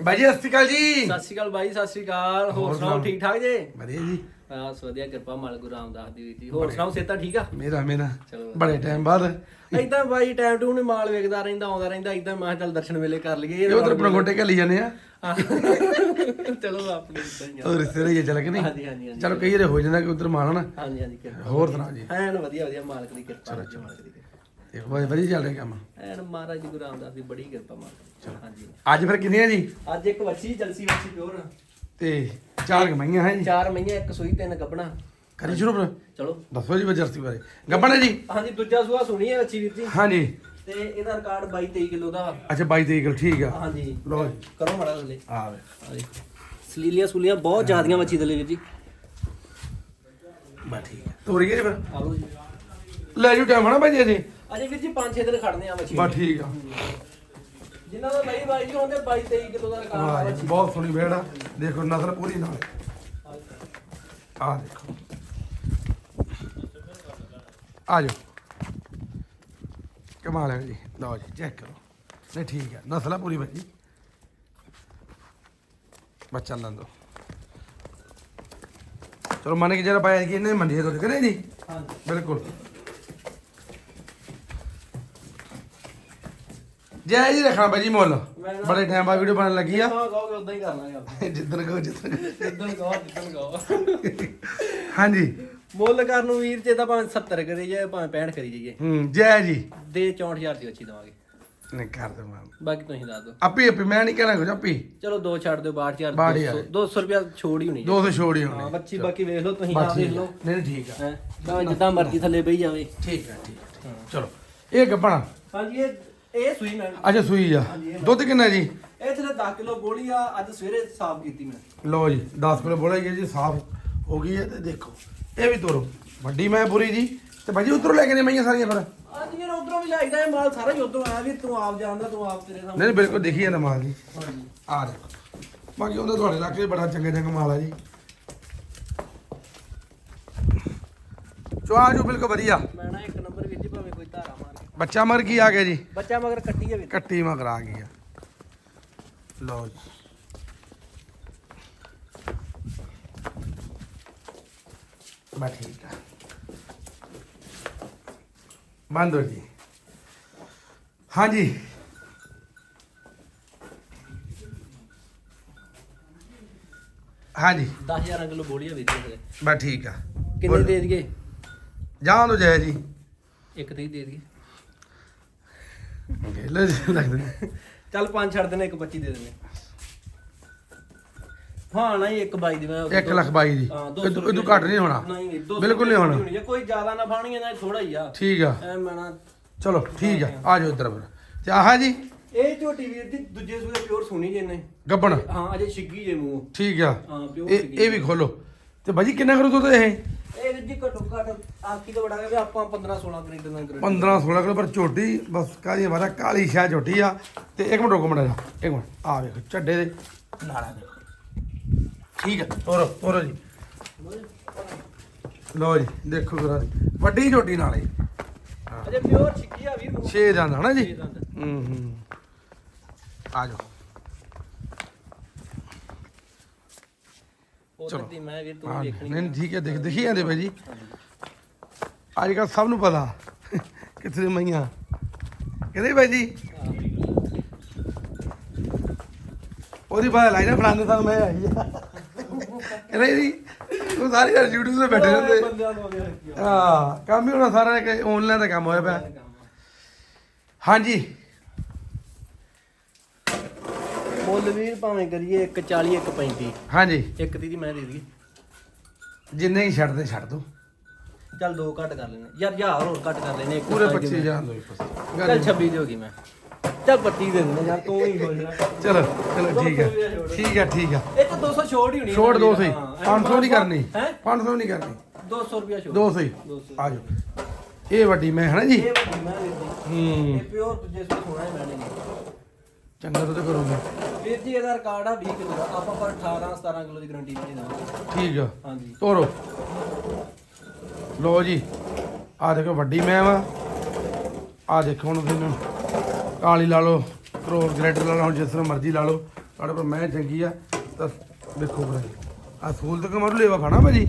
ਬਾਈ ਜੀ ਸਤਿ ਸ਼੍ਰੀ ਅਕਾਲ ਜੀ। ਸਤਿ ਸ਼੍ਰੀ ਅਕਾਲ ਬਾਈ ਸਤਿ ਸ਼੍ਰੀ ਅਕਾਲ। ਹੋਰ ਹੋਰ ਸੁਣਾਓ ਸੁਣਾਓ। ਠੀਕ ਠਾਕ ਜੇ? ਵਧੀਆ ਜੀ। ਬਸ ਵਧੀਆ ਕਿਰਪਾ ਮਾਲਕ ਗੁਰੂ ਰਾਮਦਾਸ ਦੀ ਜੀ। ਹੋਰ ਸੁਣਾਓ ਸੇਤਾ ਠੀਕ ਆ? ਮੇਰਾ ਮੇਰਾ। ਚਲੋ। ਬੜੇ ਟਾਈਮ ਬਾਅਦ। ਇਦਾਂ ਬਾਈ ਟਾਈਮ ਟੂ ਨੇ ਮਾਲ ਵੇਖਦਾ ਰਹਿੰਦਾ ਆਉਂਦਾ ਰਹਿੰਦਾ ਇਦਾਂ ਮੈਂ ਕਿਹਾ ਚੱਲ ਦਰਸ਼ਨ ਵੇਲੇ ਕਰ ਲਈਏ ਇਹ ਉਧਰ ਆਪਣਾ ਗੋਟੇ ਘੱਲੀ ਜਾਂਦੇ ਆ। ਹਾਂ। ਚਲੋ ਆਪਣੇ ਇਦਾਂ ਹੀ ਆ। ਉਹ ਰਹੀ ਚੱਲ ਕੇ ਨਹੀਂ? ਹਾਂਜੀ ਹਾਂਜੀ ਹਾਂਜੀ। ਚਲੋ ਕਈ ਵਾਰ ਹੋ ਜਾਂਦਾ ਕਿ ਉਧਰ ਮਾਣਾ ਨਾ। ਹਾਂਜੀ ਹਾਂਜੀ ਕਿਰਪਾ ਹੋਰ ਸੁਣਾਓ ਜੀ। ਐਨ ਵਧੀਆ ਵਧੀਆ ਮਾਲਕ ਦੀ ਕਿਰਪਾ ਮਾਲਕ ਦੀ ਕਿਰਪਾ। ਦੇਖੋ ਬਾਈ ਵਧੀਆ ਚੱਲ ਰਿਹਾ ਕੰਮ। ਐਨ ਮਹਾਰਾਜ ਜੀ ਗੁਰੂ ਰਾਮਦਾਸ ਦੀ ਬੜੀ ਕਿਰਪਾ ਦੀ। ਹਾਂਜੀ। ਅੱਜ ਫਿਰ ਕਿੰਨੇ ਆ ਜੀ? ਅੱਜ ਇੱਕ ਵੱਛੀ ਜਲਸੀ ਵੱਛੀ ਪਿਓਰ। ਤੇ ਚਾਰ ਕਮਾਈਆਂ ਹੈ ਜੀ। ਚਾਰ ਮਹੀਨੇ ਇੱਕ ਸੂਈ ਤਿੰਨ ਗੱਬਣਾ ਕਰੀ ਸ਼ੁਰੂ ਫਿਰ। ਚਲੋ। ਦੱਸੋ ਜੀ ਬਜਰਸੀ ਬਾਰੇ। ਗੱਬਣ ਜੀ? ਹਾਂਜੀ ਦੂਜਾ ਸੂਆ ਸੁਣੀ ਹੈ ਵੱਛੀ ਵੀਰ ਜੀ। ਹਾਂਜੀ। ਤੇ ਇਹਦਾ ਰਿਕਾਰਡ 22 23 ਕਿਲੋ ਦਾ। ਅੱਛਾ 22 ਤਰੀਕ ਨੂੰ, ਠੀਕ ਆ। ਹਾਂਜੀ। ਲੋ ਜੀ। ਕਰੋ ਮੜਾ ਥੱਲੇ ਆ ਵੇ। ਆ ਦੇਖੋ। ਸਲੀਲੀਆਂ ਸੁਲੀਆਂ ਬਹੁਤ ਜ਼ਿਆਦੀਆਂ ਮੱਛੀ ਥੱਲੇ ਵੀਰ ਜੀ। ਬਾ ਠੀਕ ਆ। ਤੋਰੀ ਗਏ ਫਿਰ। ਜੀ। ਲੈ ਜੂ ਟਾਈਮ ਹਨਾ ਭਾਈ ਜੀ ਅਜੇ ਵੀਰ ਜੀ 5-6 ਦਿਨ ਖੜਨੇ ਆ ਮੱਛੀ। ਬਾ ਠੀਕ ਆ। ਜਿਨ੍ਹਾਂ ਦਾ ਨਹੀਂ ਬਾਈ ਜੀ ਹੁੰਦੇ 22 23 ਕਿਲੋ ਦਾ ਰਿਕਾਰਡ ਆ ਵਾਹ ਜੀ, ਮੱਛੀ। ਬਹੁਤ ਸੋਹਣੀ ਵੇੜ ਆ। ਦੇਖੋ ਨਸਲ ਪੂਰੀ ਨਾਲ। ਆ ਦੇਖੋ। ਆ ਜਾਓ। ਕਮਾਲ ਹੈ ਜੀ। ਲਓ ਜੀ ਚੈੱਕ ਕਰੋ। ਨਹੀਂ ਠੀਕ ਹੈ ਨਸਲ ਆ ਪੂਰੀ ਬੱਜੀ ਬੱਚਾ ਲੰਦੋ ਚਲੋ ਮੰਨ ਕੇ ਜਰਾ ਪਾਇਆ ਕਿ ਇਹਨੇ ਮੰਡੀ ਤੋਂ ਕਰੇ ਜੀ ਹਾਂਜੀ। ਬਿਲਕੁਲ। ਜੈ ਜੀ ਰੱਖਣਾ ਬਾਜੀ ਮੁੱਲ। ਮੈਂ ਬੜੇ ਟਾਈਮ ਬਾਅਦ ਵੀਡੀਓ ਬਣਨ ਲੱਗੀ ਆ। ਹਾਂ ਕਹੋਗੇ ਉਦਾਂ ਹੀ ਜਿੱਦਣ ਕਹੋ ਜਿੱਦਣ। ਜਿੱਦਣ ਕਹੋ ਜਿੱਦਣ ਕਹੋ। ਹਾਂਜੀ। ਮੁੱਲ ਕਰਨ ਨੂੰ ਵੀਰ ਜੇ ਤਾਂ ਭਾਵੇਂ 70 ਕਰੀ ਜਾਏ ਭਾਵੇਂ 65 ਕਰੀ ਜਾਈਏ। ਹੂੰ ਜੈ ਜੀ। ਦੇ 64000 ਦੀ ਅੱਛੀ ਦਵਾਂਗੇ। ਨਹੀਂ ਕਰ ਦਵਾਂ ਬਾਕੀ ਤੁਸੀਂ ਦੱਸ ਦਿਓ। ਆਪੀ ਆਪੀ ਮੈਂ ਨਹੀਂ ਕਹਿਣਾ ਕੁਝ ਆਪੀ। ਚਲੋ ਦੋ ਛੱਡ ਦਿਓ 62000 ਬਾਹਠ ਹਜ਼ਾਰ। 200 ਰੁਪਿਆ ਛੋੜ ਹੀ ਹੋਣੀ ਜੀ। 200 ਛੋੜ ਹੀ ਹਾਂ। ਹੋਣੇ ਬੱਚੀ ਬਾਕੀ ਵੇਖ ਲਓ ਤੁਸੀਂ ਆਪ ਦੇਖ ਹੈ। ਲਓ ਨਹੀਂ ਨਹੀਂ, ਠੀਕ ਆ। ਹੈ? ਜਿੱਦਾਂ ਮਰਜ਼ੀ ਥੱਲੇ ਬਈ ਜਾਵੇ। ਠੀਕ ਹੈ ਠੀਕ ਹੈ, ਹੈ। ਚਲੋ ਇਹ ਗੱਪਣਾ ਹਾਂਜੀ ਇਹ ਇਹ ਸੂਈ ਮੈਂ ਅੱਛਾ ਸੂਈ ਆ। ਦੁੱਧ ਕਿੰਨਾ ਜੀ? ਇਹ ਥਲੇ 10 ਕਿਲੋ ਬੋਲੀ ਆ ਅੱਜ ਸਵੇਰੇ ਸਾਫ਼ ਕੀਤੀ ਮੈਂ। ਲਓ ਜੀ 10 ਕਿਲੋ ਬੋਲਾ ਜੀ ਸਾਫ਼ ਹੋ ਗਈ ਹੈ ਤੇ ਦੇਖੋ। ਇਹ ਵੀ ਤੋਰੋ। ਵੱਡੀ ਮੈਂ ਪੂਰੀ ਜੀ। ਤੇ ਭਾਜੀ ਉਧਰੋਂ ਲੈ ਕੇ ਨੇ ਮਈਆਂ ਸਾਰੀਆਂ ਫਿਰ? ਅੱਜ ਯਾਰ ਉਧਰੋਂ ਵੀ ਲਾਈਦਾ ਇਹ ਮਾਲ ਸਾਰਾ ਹੀ ਉਧਰੋਂ ਆਇਆ ਵੀ ਤੂੰ ਆਪ ਜਾਣਦਾ ਤੂੰ ਆਪ ਤੇਰੇ ਸਾਹਮਣੇ। ਨਹੀਂ, ਬਿਲਕੁਲ ਦੇਖੀ ਜਾਂਦਾ ਮਾਲ ਜੀ। ਹਾਂਜੀ। ਆ ਦੇਖੋ। ਬਾਕੀ ਉਹਦਾ ਤੁਹਾਡੇ ਇਲਾਕੇ 'ਚ ਬੜਾ ਚੰਗਾ ਚੰਗਾ ਮਾਲ ਆ ਜੀ। ਚੁਆ ਜੋ ਬਿਲਕੁਲ ਵਧੀਆ। ਮੈਂ ਨਾ ਇੱਕ ਨੰਬਰ ਵਿੱਚ ਹੀ ਭਾਵੇਂ ਕੋਈ ਧਾਰਾ ਮਾਰ ਕੇ ਬੱਚਾ ਮਰ ਕੀ ਆ ਗਿਆ ਜੀ? ਬੱਚਾ ਮਗਰ ਕੱਟੀ ਹੈ ਵੀ। ਕੱਟੀ ਮਗਰ ਆ ਗਈ ਆ। ਲਓ ਜੀ। ਬਾ ਠੀਕ ਆ। ਬੰਦ ਹੋ ਜੀ। ਹਾਂਜੀ। ਹਾਂਜੀ। 10000 ਕਿਲੋ ਬੋਲੀ ਆ ਵਿੱਚ ਥਲੇ ਬਾ ਠੀਕ ਆ। ਕਿੰਨੇ ਦੇ ਦਈਏ? ਜਾਂ ਦੋ ਜੈ ਜੀ। ਇੱਕ ਤੇ ਹੀ ਦੇ ਦਈਏ। ਲੱਗਦਾ ਚੱਲ ਪੰਜ ਛੱਡ ਦੇਣੇ ਇੱਕ 25 ਦੇ ਦੇਣੇ ਹਾਂ ਨਹੀਂ ਇੱਕ ਬਾਈ ਦੀ ਮੈਂ 1 ਲੱਖ ਬਾਈ ਦੀ। ਹਾਂ, ਦੋ ਇਹ ਸੌ ਤੋਂ- ਇਹ ਤੋਂ ਘੱਟ ਨਹੀਂ ਹੋਣਾ। ਨਹੀਂ ਨਹੀਂ 200 ਬਿਲਕੁਲ ਨਹੀਂ ਹੋਣਾ। ਜੇ ਕੋਈ ਜ਼ਿਆਦਾ ਨਾ ਫਾਣੀ ਹੈ ਨਾ ਥੋੜਾ ਹੀ ਆ। ਠੀਕ ਆ। ਐ ਮੈਂ ਨਾ ਚਲੋ ਠੀਕ ਆ। ਆ ਜਾਓ ਇੱਧਰ ਫਿਰ ਤੇ ਆਹ ਜੀ? ਇਹ ਝੋਟੀ ਵੀਰ ਦੀ ਦੂਜੇ ਸੂਏ ਪਿਓਰ ਸੁਣੀ ਜੇ ਨੇ ਗੱਬਣ। ਹਾਂ ਅਜੇ ਛਿੱਗੀ ਜੇ ਮੂੰਹ। ਠੀਕ ਆ। ਹਾਂ ਪਿਓਰ ਇਹ ਇਹ ਵੀ ਖੋਲੋ। ਤੇ ਭਾਜੀ ਕਿੰਨਾ ਕਰੂ ਦੁੱਧ ਇਹ? ਇਹ ਵੀਰ ਜੀ ਘੱਟੋ ਘੱਟ ਆਖੀ ਤੋਂ ਬੜਾ ਕਿ ਆਪਾਂ 15 16 ਕੈਰੇਟ ਦਾ ਕੈਰੇਟ 15 16 ਕਿਲੋ ਪਰ ਝੋਟੀ ਬਸ ਕਾਹਦੀ ਵਾਰਾ ਕਾਲੀ ਸ਼ਾਹ ਝੋਟੀ ਆ। ਤੇ ਇੱਕ ਮਿੰਟ ਰੁਕੋ ਮੜਾ ਇੱਕ ਮਿੰਟ। ਆ ਵੇਖੋ ਚੱਡੇ ਦੇ ਨਾਲਾ ਦੇਖੋ ਠੀਕ ਆ ਤੋਰੋ ਤੋਰੋ ਜੀ। ਲਓ ਜੀ ਦੇਖੋ ਕਰਾ ਵੱਡੀ ਝੋਟੀ ਨਾਲੇ ਅਜੇ ਪਿਓਰ ਛਿੱਗੀ ਆ ਵੀਰ। ਮੂੰਹ 6 ਦੰਦ ਹਨਾ ਜੀ। ਹੂੰ ਹੂੰ। ਆ ਜਾਓ। ਉਧਰ ਦੀ ਮੈਂ ਵੀਰ ਤੂੰ ਹਾਂ, ਦੇਖਣੀ ਨਹੀਂ ਠੀਕ ਹੈ ਦੇਖ ਦੇਖੀ ਜਾਂਦੇ ਭਾਈ ਜੀ। ਅੱਜ ਕੱਲ ਸਭ ਨੂੰ ਪਤਾ ਕਿੱਥੇ ਦੀ ਮਈਆਂ। ਕਹਿੰਦੇ ਭਾਈ ਜੀ? ਉਹਦੀ ਬਾਤ ਲਾਈ ਨਾ ਫਲਾਣੇ ਸਾਲ ਮੈਂ ਆਈ ਆ। ਕਹਿੰਦੇ ਜੀ? ਉਹ ਸਾਰੇ ਯਾਰ YouTube ਤੇ ਬੈਠੇ ਰਹਿੰਦੇ। ਹਾਂ ਕੰਮ ਹੀ ਹੋਣਾ ਸਾਰਾ ਕਿ ਆਨਲਾਈਨ ਦਾ ਕੰਮ ਹੋਇਆ ਪਿਆ। ਹਾਂਜੀ। ਮੁੱਲ ਵੀਰ ਭਾਵੇਂ ਕਰੀਏ 140 135 ਹਾਂਜੀ। ਇੱਕ ਦੀ ਦੀ ਮੈਂ ਦੇ ਦਈਏ। ਜਿੰਨੇ ਹੀ ਛੱਡਦੇ ਛੱਡ ਦੋ। ਚੱਲ ਦੋ ਘੱਟ ਕਰ ਲੈਣੇ ਯਾਰ ਹਜ਼ਾਰ ਹੋਰ ਘੱਟ ਕਰ ਲੈਣੇ ਇੱਕ ਪੂਰੇ ਸਾਈ ਦੇ 25 ਮੈਂ। ਜਾਣ ਦੋ ਚੱਲ 26 ਦੀ ਹੋ ਗਈ ਮੈਂ। ਚੱਲ 32 ਦੇ ਦਿੰਦੇ ਯਾਰ ਤੂੰ ਹੀ ਹੋ ਜਾ ਚਲੋ ਚਲੋ ਠੀਕ ਹੈ। ਠੀਕ ਹੈ ਠੀਕ ਹੈ। ਇਹ ਤਾਂ 200 ਛੋੜ ਹੀ ਹੋਣੀ ਛੋੜ ਦੋ ਸਹੀ 500 ਨਹੀਂ ਕਰਨੀ। ਹੈ? 500 ਨਹੀਂ ਕਰਨੀ। 200 ਰੁਪਿਆ ਛੋੜ। 200 ਹੀ। 200 ਆ ਜਾਓ। ਇਹ ਵੱਡੀ ਮੈਂ ਹੈ ਨਾ ਜੀ? ਇਹ ਵੱਡੀ ਮੈਂ ਹੂੰ। ਇਹ ਪਿਓਰ ਸੋ ਸੋਣਾ ਹੀ ਮੈਨੇ ਚੰਗਾ ਤਾਂ ਕਰੋਗੇ ਵੀਰ ਜੀ ਇਹਦਾ ਰਿਕਾਰਡ ਆ 20 ਕਿਲੋ ਦਾ। ਆਪਾਂ ਪਰ 18 17 ਕਿਲੋ ਦੀ ਗਾਰੰਟੀ ਨਹੀਂ ਦਵਾਂਗੇ ਠੀਕ ਆ। ਹਾਂਜੀ। ਤੋਰੋ। ਲੋ ਜੀ ਆ ਦੇਖੋ ਵੱਡੀ ਮੈਂ ਵਾ। ਆ ਦੇਖੋ ਹੁਣ ਤੁਹਾਨੂੰ ਕਾਲੀ ਲਾ ਲਓ ਕਰੋਰ ਗ੍ਰੇਟਰ ਲਾ ਲਓ ਜਿਸ ਤਰ੍ਹਾਂ ਮਰਜ਼ੀ ਲਾ ਲਓ। ਤੁਹਾਡੇ ਕੋਲ ਮੈਂ ਚੰਗੀ ਆ ਤਾਂ ਦੇਖੋ ਭਾਜੀ ਆ ਸਹੂਲਤ ਕਮਰ ਲੇਵਾ ਖਾਣਾ ਭਾਜੀ?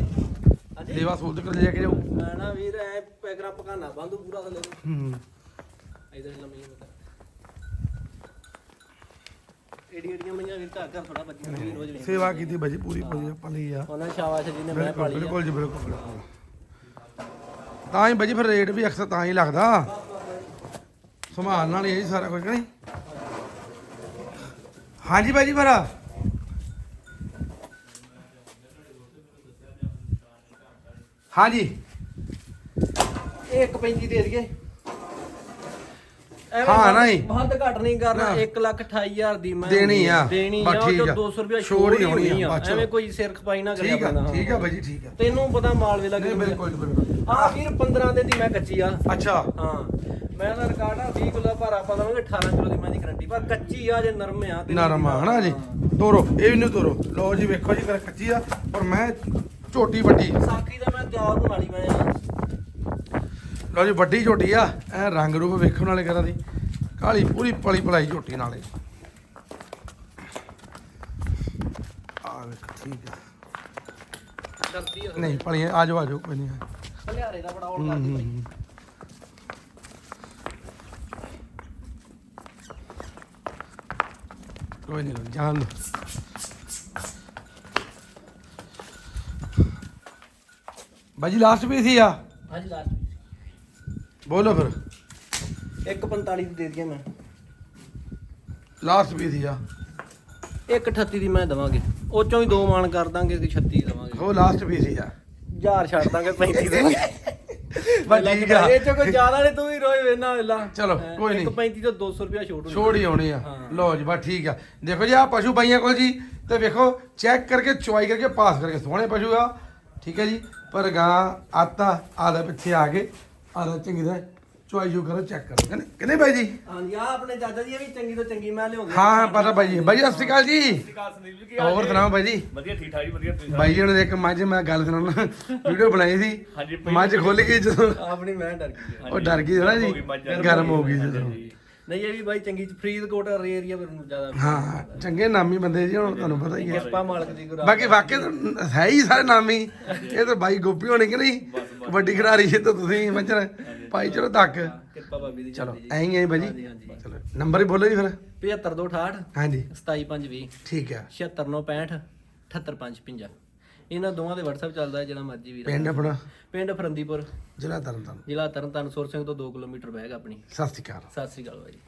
ਲੇਵਾ ਸਹੂਲਤ ਕਰ ਲੈ ਕੇ ਜਾਓ ਨਾ ਵੀਰ ਐ ਪੈਗਰਾ ਪਕਾਨਾ ਬੰਦੂ ਪੂਰਾ ਥੱਲੇ। ਹੂੰ। ਇਧਰ ਲੰਮੀ ਏਡੀ ਏਡੀਆਂ ਮਈਆਂ ਵੀਰ ਘਰ ਘਰ ਥੋੜਾ ਬੱਜੀ ਵੀ ਰੋਜ਼ ਵੇਖ ਸੇਵਾ ਕੀਤੀ ਭਾਜੀ ਪੂਰੀ ਪੂਰੀ ਪਲੀ ਆ। ਉਹਨਾਂ ਸ਼ਾਬਾਸ਼ ਜੀ ਨੇ ਮੈਂ ਬਿਲਕੁਲ ਪਾਲੀ ਆ। ਬਿਲਕੁਲ ਜੀ ਬਿਲਕੁਲ। ਬਿਲਕੁਲ ਤਾਂ ਹੀ ਭਾਜੀ ਫਿਰ ਰੇਟ ਵੀ ਅਕਸਰ ਤਾਂ ਹੀ ਲੱਗਦਾ। ਸੰਭਾਲ ਨਾਲ ਹੀ ਹੈ ਜੀ ਸਾਰਾ ਕੁਝ ਕਿ ਨਹੀਂ? ਹਾਂਜੀ ਭਾਜੀ ਫਿਰ। ਹਾਂਜੀ। ਇਹ 1.35 ਦੇ ਦਈਏ। ਹਾਂ, ਵੱਧ- ਨਹੀਂ। ਵੱਧ ਘੱਟ ਨਹੀਂ ਕਰਨਾ ਨਾ। 1 ਲੱਖ 28000 ਦੀ ਮੈਂ ਦੇਣੀ ਆ। ਦੇਣੀ ਆ ਉਹ ਠੀਕ ਚੋਂ ਆ। 200 ਰੁਪਏ ਛੋੜ ਹੀ ਹੀ ਹੋਣੀ ਆ, ਐਵੇਂ ਕੋਈ ਸਿਰ ਖਪਾਈ ਨਾ ਕਰਿਆ ਠੀਕ ਆ ਪੈਣਾ ਠੀਕ ਆ ਭਾਜੀ ਠੀਕ ਆ। ਤੈਨੂੰ ਪਤਾ ਮਾਲ ਵੇਲਾ ਨਹੀਂ ਕਿੰਨਾ ਬਿਲਕੁਲ ਬਿਲਕੁਲ। ਆ ਵੀਰ 15 ਦੇ ਦੀ ਮੈਂ ਕੱਚੀ ਆ। ਅੱਛਾ। ਹਾਂ। ਮੈਂ ਦਾ ਰਿਕਾਰਡ ਆ 20 ਕਿਲੋ ਭਾਰਾ ਪਾ ਦਵਾਂਗੇ 18 ਕਿਲੋ ਦੀ ਮੈਂ ਦੀ ਗਰੰਟੀ ਪਰ ਕੱਚੀ ਆ ਜੇ ਨਰਮ ਆ ਤੇ ਨਰਮ ਆ ਹਨਾ ਜੀ? ਤੋਰੋ ਇਹ ਵੀ ਨਹੀਂ ਤੋਰੋ। ਲਓ ਜੀ ਵੇਖੋ ਜੀ ਕਰ ਕੱਚੀ ਆ। ਪਰ ਮੈਂ ਝੋਟੀ ਵੱਡੀ। ਸਾਖੀ ਦਾ ਮੈਂ ਤਿਆਰ ਹੋਣ ਵਾਲੀ ਮੈਂ ਆ ਲਓ ਜੀ ਵੱਡੀ ਝੋਟੀ ਆ। ਐ ਰੰਗ ਰੂਪ ਵੇਖਣ ਵਾਲੇ ਕਰਾਂ ਦੀ ਕਾਲੀ ਪੂਰੀ ਪਲੀ ਪਲਾਈ ਝੋਟੀ ਨਾਲੇ ਆ ਵੇਖ ਠੀਕ ਆ। ਡਰਦੀ ਆ। ਨਹੀਂ ਪਲੀ ਆ ਜਾਓ ਆ ਜਾਓ ਕੋਈ ਨਹੀਂ। ਹਲਿਆਰੇ ਦਾ ਬੜਾ ਔਲ ਹੂੰ, ਕਰਦੀ ਹੂੰ, ਬਈ ਹੂੰ। ਕੋਈ ਨਹੀਂ ਜਾਨ ਬਾਜੀ ਲਾਸਟ ਵੀ ਸੀ ਆ। ਬੋਲੋ ਫਿਰ। 145 ਦੀ ਦੇ ਦਈਏ ਮੈਂ। ਲਾਸਟ ਵੀ ਸੀ ਆ 138 ਦੀ ਮੈਂ ਦਵਾਂਗੇ। ਉਹ ਚੋਂ ਹੀ ਦੋ ਮਾਨ ਕਰ ਦਾਂਗੇ ਕਿ 36 ਦਵਾਂਗੇ। ਉਹ ਲਾਸਟ ਵੀ ਸੀ ਆ ਹਜ਼ਾਰ ਛੱਡ ਦਾਂਗੇ 35 ਦੇ ਬਸ ਠੀਕ ਆ ਇਹ ਚੋਂ ਕੋਈ ਜ਼ਿਆਦਾ ਨਹੀਂ ਤੂੰ ਹੀ ਰੋਏ ਵੇਨਾ ਵੇਲਾ ਚਲੋ, ਕੋਈ ਨਹੀਂ। 35 ਤੋਂ 200 ਰੁਪਿਆ ਛੋਟ ਹੋਣੀ। ਛੋੜ ਹੀ ਆਉਣੀ ਆ। ਲਓ ਜੀ ਬਸ ਠੀਕ ਆ। ਦੇਖੋ ਜੀ ਆ ਪਸ਼ੂ ਬਾਈਆਂ ਕੋਲ ਜੀ ਤੇ ਵੇਖੋ ਚੈੱਕ ਕਰਕੇ ਚੁਆਈ ਕਰਕੇ ਪਾਸ ਕਰਕੇ ਸੋਹਣੇ ਪਸ਼ੂ ਆ। ਠੀਕ ਹੈ ਜੀ ਪਰ ਗਾਂ ਆਤਾ ਆਦਾ ਪਿੱਛੇ ਆ ਕੇ ਆਦਾ ਚੰਗੀ ਤਰ੍ਹਾਂ ਚੁਆਈ ਜੋ ਕਰੋ ਚੈੱਕ ਕਰੋ। ਕਹਿੰਦੇ ਕਹਿੰਦੇ ਬਾਈ ਜੀ? ਹਾਂਜੀ ਆ ਆਪਣੇ ਚਾਚਾ ਜੀ ਇਹ ਵੀ ਚੰਗੀ ਤੋਂ ਚੰਗੀ ਮੈਂ ਲਿਆਉਂਦੇ ਹਾਂ ਹਾਂ ਪਤਾ ਬਾਈ ਜੀ। ਬਾਈ ਜੀ ਸਤਿ ਸ਼੍ਰੀ ਅਕਾਲ ਜੀ। ਕਾਲ ਸੰਦੀਪ ਜੀ ਕੀ ਹੋਰ ਸੁਣਾਓ ਬਾਈ ਜੀ? ਵਧੀਆ ਠੀਕ ਠਾਕ ਜੀ ਵਧੀਆ ਤੁਸੀਂ ਬਾਈ ਜੀ ਨੇ ਇੱਕ ਮੱਝ ਮੈਂ ਗੱਲ ਸੁਣਾਉਣਾ। ਵੀਡੀਓ ਬਣਾਈ ਸੀ। ਹਾਂਜੀ, ਮੱਝ ਖੁੱਲ ਗਈ ਜਦੋਂ। ਆਪਣੀ ਮੈਂ ਡਰ ਗਈ। ਉਹ ਡਰ ਗਈ ਨਾ ਜੀ। ਗਰਮ ਹੋ ਗਈ ਜਦੋਂ। ਨਹੀਂ ਇਹ ਵੀ ਬਾਈ ਚੰਗੀ ਫਰੀਦਕੋਟ ਏਰੀਆ ਪਰ ਜ਼ਿਆਦਾ ਹਾਂ ਚੰਗੇ ਨਾਮੀ ਬੰਦੇ ਜੀ ਹੁਣ ਤੁਹਾਨੂੰ ਪਤਾ ਹੀ ਹੈ। ਕਿਰਪਾ ਮਾਲਕ ਦੀ ਗੁਰੂ ਬਾਕੀ ਵਾਕਈ ਤਾਂ ਹੈ ਹੀ ਸਾਰੇ ਨਾਮੀ। ਇਹ ਤਾਂ ਬਾਈ ਗੋਪੀ ਹੋਣੀ ਕਿ ਨਹੀਂ? ਕਬੱਡੀ ਖਿਡਾਰੀ ਇਹ ਤਾਂ ਤੁਸੀਂ ਮੱਝਰ ਭਾਈ ਚਲੋ ਤੱਕ। ਕਿਰਪਾ ਬਾਬੀ ਦੀ ਚਲੋ ਐਂ ਹੀ ਹੈ ਬਾਈ ਹਾਂਜੀ ਜੀ। ਹਾਂਜੀ ਚਲੋ ਨੰਬਰ ਹੀ ਬੋਲੋ ਜੀ ਫਿਰ। 75268 ਹਾਂਜੀ। 27520 ਠੀਕ ਹੈ 76965 78550 ਇਹਨਾਂ ਦੋਵਾਂ ਦੇ WhatsApp ਚੱਲਦਾ ਹੈ ਜਿਹੜਾ ਮਰਜ਼ੀ ਵੀਰ ਪਿੰਡ ਆਪਣਾ? ਪਿੰਡ ਫਰੰਦੀਪੁਰ। ਜ਼ਿਲ੍ਹਾ ਤਰਨਤਾਰਨ। ਜ਼ਿਲ੍ਹਾ ਤਰਨਤਾਰਨ ਸੁਰ ਸਿੰਘ ਤੋਂ 2 ਕਿਲੋਮੀਟਰ ਬਹਿਗਾ ਆਪਣੀ। ਸਤਿ ਸ਼੍ਰੀ ਅਕਾਲ। ਸਤਿ ਸ੍ਰੀ ਅਕਾਲ ਬਾਈ।